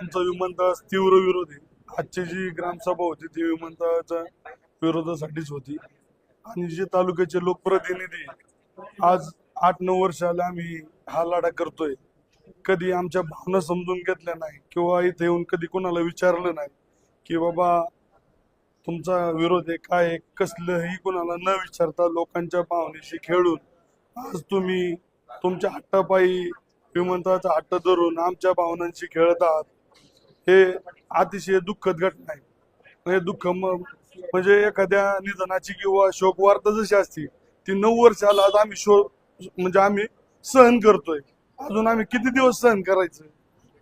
आमचा विमानतळास तीव्र विरोध. आहे आजची जी ग्रामसभा होती ती विमानतळाच्या विरोधासाठीच होती. आणि जे तालुक्याचे लोकप्रतिनिधी आज आठ नऊ वर्षाला आम्ही हा लढा करतोय. कधी आमच्या भावना समजून घेतल्या नाही किंवा इथे येऊन कधी कोणाला विचारलं नाही की बाबा तुमचा विरोध आहे काय कसलंही कोणाला न विचारता लोकांच्या भावनेशी खेळून आज तुम्ही तुमच्या हट्टापायी विमानतळाचा हट्ट धरून आमच्या भावनांशी खेळत आहात. हे अतिशय दुःखद घटना आहे. हे दुःख म्हणजे एखाद्या निधनाची किंवा शोकवार्ता जशी असते ती नऊ वर्षाला आज आम्ही शो म्हणजे आम्ही सहन करतोय. अजून आम्ही किती दिवस सहन करायचं?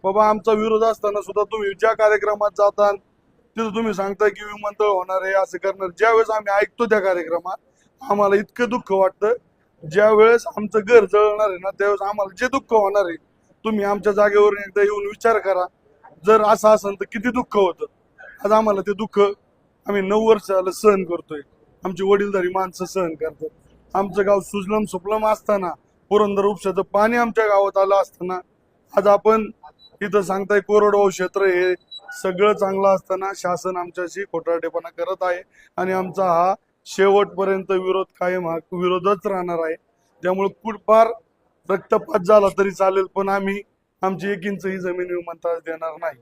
बाबा आमचा विरोध असताना सुद्धा तुम्ही ज्या कार्यक्रमात जाता तिथं तुम्ही सांगताय की विमानतळ होणार आहे असं करणार. ज्यावेळेस आम्ही ऐकतो त्या कार्यक्रमात आम्हाला इतकं दुःख वाटतं. ज्या वेळेस आमचं घर जळणार आहे ना त्यावेळेस आम्हाला जे दुःख होणार आहे तुम्ही आमच्या जागेवरून एकदा येऊन विचार करा. जर असं असेल तर किती दुःख होतं. आज आम्हाला ते दुःख आम्ही नऊ वर्षाला सहन करतोय. आमची वडीलधारी माणसं सहन करतात. आमचं गाव सुजलम सुफलम असताना पुरंदर उपशाचं पाणी आमच्या गावात आलं असताना आज आपण इथं सांगताय कोरडवाहू क्षेत्र हे सगळं चांगलं असताना शासन आमच्याशी खोटारडेपणा करत आहे आणि आमचा हा शेवटपर्यंत विरोध कायम हा विरोधच राहणार आहे. त्यामुळे कुठपार रक्तपात झाला तरी चालेल पण आम्ही आमची एक इंच ही जमीन विमानतळास देणार नाही.